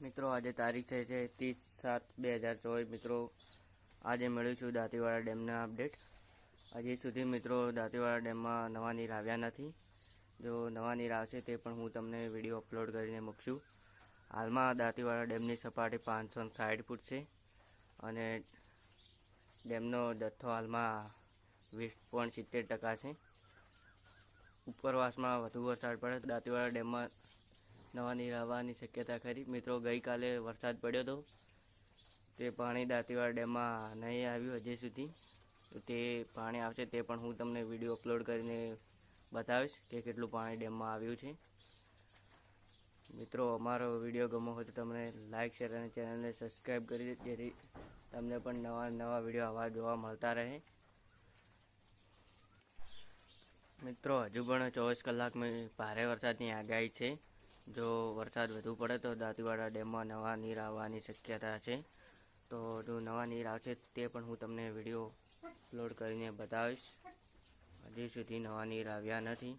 મિત્રો, આજે તારીખ છે ત્રીસ સાત બે હજાર ચોવીસ. મિત્રો, આજે મળ્યું છું દાંતીવાડા ડેમના અપડેટ. હજી સુધી મિત્રો, દાંતીવાડા ડેમમાં નવા નીર આવ્યા નથી. જો નવા નીર આવશે તે પણ હું તમને વીડિયો અપલોડ કરીને મૂકશું. હાલમાં દાંતીવાડા ડેમની સપાટી પાંચસો સાઠ ફૂટ છે અને ડેમનો જથ્થો હાલમાં વીસ પોઈન્ટ સિત્તેર ટકા છે. ઉપરવાસમાં વધુ વરસાદ પડે દાંતીવાડા ડેમમાં નવા નીર આવવાની શક્યતા ખરી. મિત્રો, ગઈકાલે વરસાદ પડ્યો હતો તે પાણી દાંતીવાડ ડેમમાં નહીં આવ્યું હજી સુધી. તો તે પાણી આવશે તે પણ હું તમને વીડિયો અપલોડ કરીને બતાવીશ કે કેટલું પાણી ડેમમાં આવ્યું છે. મિત્રો, અમારો વીડિયો ગમો હોય તો તમને લાઇક શેર અને ચેનલને સબસ્ક્રાઈબ કરી જેથી તમને પણ નવા નવા વીડિયો આવા જોવા મળતા રહે. મિત્રો, હજુ પણ ચોવીસ કલાકમાં ભારે વરસાદની આગાહી છે. જો વરસાદ વધુ પડે તો દાંતીવાડા ડેમમાં નવા નીર આવવાની શક્યતા છે. તો જો નવા નીર આવશે તે પણ હું તમને વીડિયો અપલોડ કરીને બતાવીશ. હજી સુધી નવા નીર આવ્યા નથી.